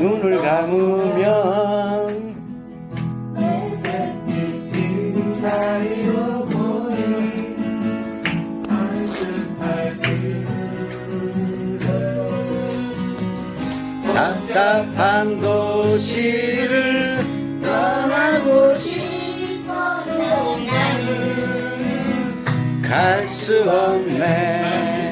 눈을 감으면 답답한 도시를 떠나고 싶어도 나는 갈 수 없네.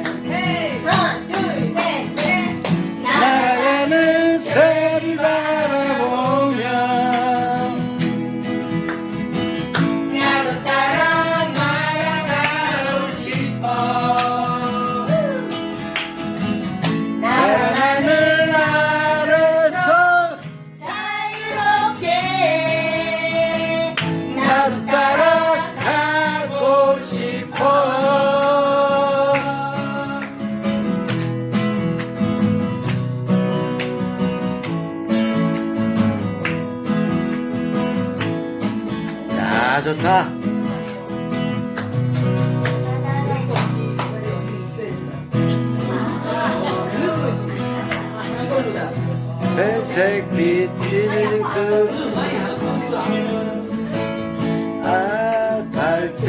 좋다. 회색 빛 튀는 아파트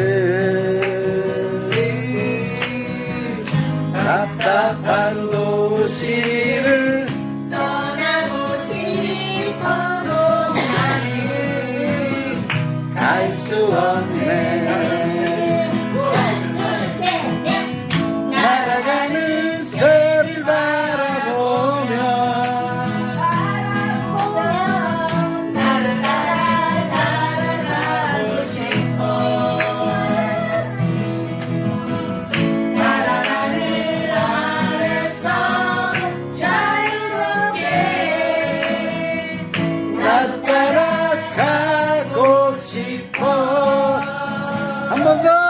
답답한 도시. Hallelujah!